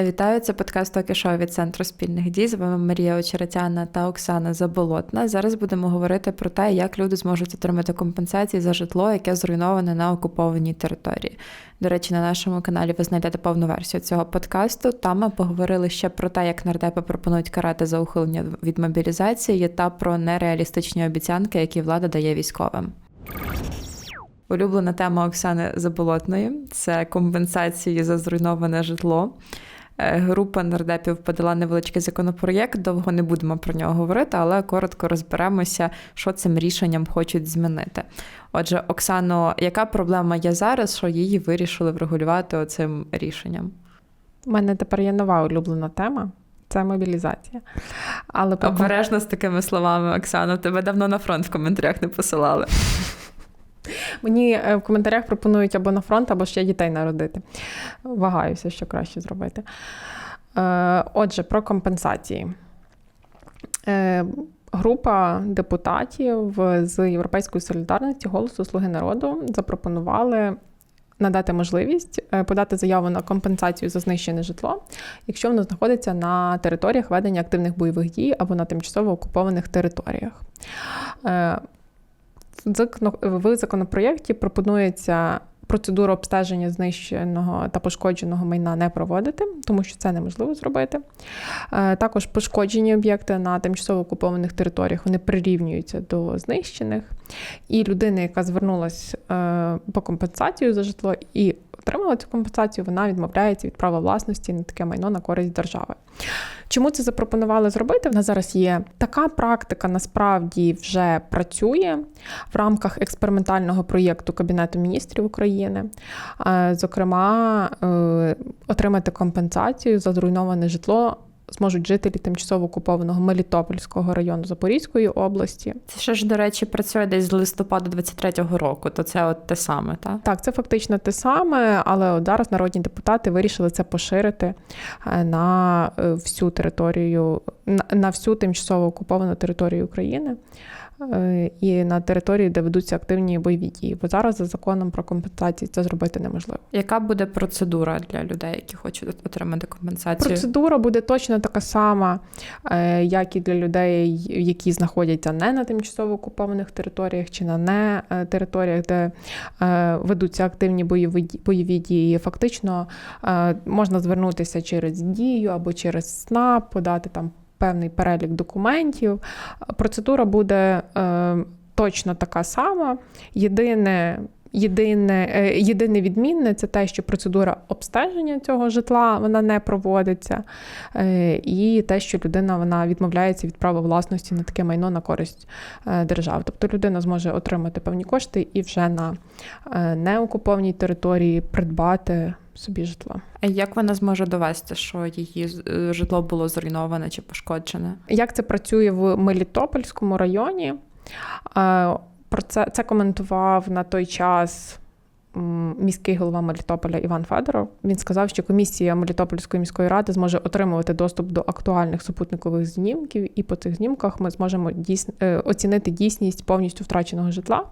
Вітаю, це подкаст Токішо від центру спільних дій. З вами Марія Очеретяна та Оксана Заболотна. Зараз будемо говорити про те, як люди зможуть отримати компенсації за житло, яке зруйноване на окупованій території. До речі, на нашому каналі ви знайдете повну версію цього подкасту. Там ми поговорили ще про те, як нардепи пропонують карати за ухилення від мобілізації та про нереалістичні обіцянки, які влада дає військовим. Улюблена тема Оксани Заболотної це компенсації за зруйноване житло. Е, група нардепів подала невеличкий законопроєкт. Довго не будемо про нього говорити, але коротко розберемося, що цим рішенням хочуть змінити. Отже, Оксано, яка проблема є зараз, що її вирішили врегулювати оцим рішенням? У мене тепер є нова улюблена тема. Це мобілізація. Але Обережно з такими словами, Оксано, тебе давно на фронт в коментарях не посилали. Мені е, в коментарях пропонують або на фронт, або ще дітей народити. Вагаюся, що краще зробити. Е, отже, про компенсації. Е, група депутатів з Європейської солідарності голосу Слуги народу запропонували надати можливість подати заяву на компенсацію за знищене житло, якщо воно знаходиться на територіях ведення активних бойових дій або на тимчасово окупованих територіях. В законопроєкті пропонується процедуру обстеження знищеного та пошкодженого майна не проводити, тому що це неможливо зробити. Е, також пошкоджені об'єкти на тимчасово окупованих територіях вони прирівнюються до знищених. І людина, яка звернулася е, по компенсацію за житло і отримала цю компенсацію, вона відмовляється від права власності на таке майно на користь держави. Чому це запропонували зробити? В нас зараз є така практика, насправді вже працює в рамках експериментального проєкту Кабінету міністрів України. Е, зокрема, е, отримати компенсацію за зруйноване житло зможуть жителі тимчасово окупованого Мелітопольського району Запорізької області. Це ще ж, до речі, працює десь з листопада 23-го року, то це от те саме, так? Так, це фактично те саме, але от зараз народні депутати вирішили це поширити е, на е, всю територію, на всю тимчасово окуповану територію України. Е, і на території, де ведуться активні бойові дії. Бо зараз за законом про компенсації це зробити неможливо. Яка буде процедура для людей, які хочуть отримати компенсацію? Процедура буде точно така сама, е, як і для людей, які знаходяться не на тимчасово окупованих територіях чи на не е, територіях, де ведуться активні бойові дії. Фактично можна звернутися через дію або через СНАП, подати там певний перелік документів. Процедура буде е, точно така сама. Єдине. Єдине е, єдине відмінне це те, що процедура обстеження цього житла вона не проводиться, е, і те, що людина вона відмовляється від права власності на таке майно на користь держави. Тобто людина зможе отримати певні кошти і вже на неокупованій території придбати собі житло. А як вона зможе довести, що її е, житло було зруйноване чи пошкоджене? Як це працює в Мелітопольському районі? Е, про це це коментував на той час міський голова Мелітополя Іван Федоров. Він сказав, що комісія Мелітопольської міської ради зможе отримувати доступ до актуальних супутникових знімків, і по цих знімках ми зможемо дійс... Е, оцінити дійсність повністю втраченого житла.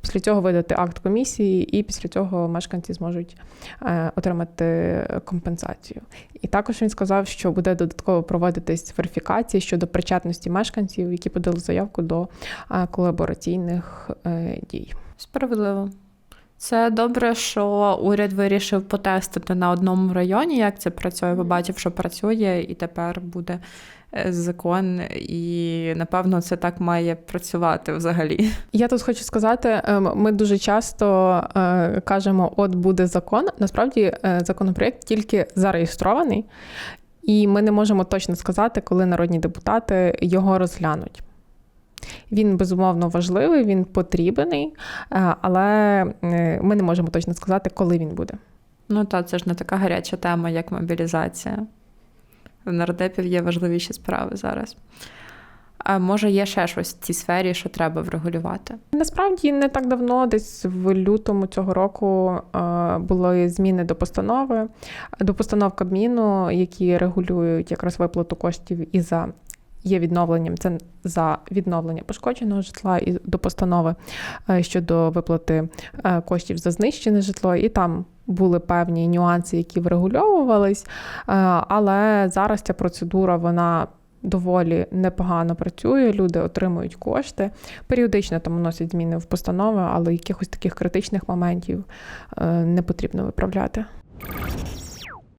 Після цього видати акт комісії, і після цього мешканці зможуть е, отримати компенсацію. І також він сказав, що буде додатково проводитись верифікація щодо причетності мешканців, які подали заявку до е, колабораційних дій. Справедливо. Це добре, що уряд вирішив потестити на одному районі, як це працює, побачив, що працює, і тепер буде е, закон, і напевно це так має працювати взагалі. Я тут хочу сказати: ем, ми дуже часто е, кажемо, от буде закон. Насправді е, законопроєкт тільки зареєстрований, і ми не можемо точно сказати, коли народні депутати його розглянуть. Він безумовно важливий, він потрібний, е, але е, ми не можемо точно сказати, коли він буде. Ну так, це ж не така гаряча тема, як мобілізація. В нардепів є важливіші справи зараз. А може, є ще щось в цій сфері, що треба врегулювати? Насправді не так давно, десь в лютому цього року, е, були зміни до постанови, до постанов Кабміну, які регулюють якраз виплату коштів і за є відновленням. Це за відновлення пошкодженого житла і до постанови е, щодо виплати е, коштів за знищене житло, і там були певні нюанси, які врегульовувались. Е, Але зараз ця процедура вона. Доволі непогано працює, люди отримують кошти. Періодично там вносять зміни в постанови, але якихось таких критичних моментів не потрібно виправляти.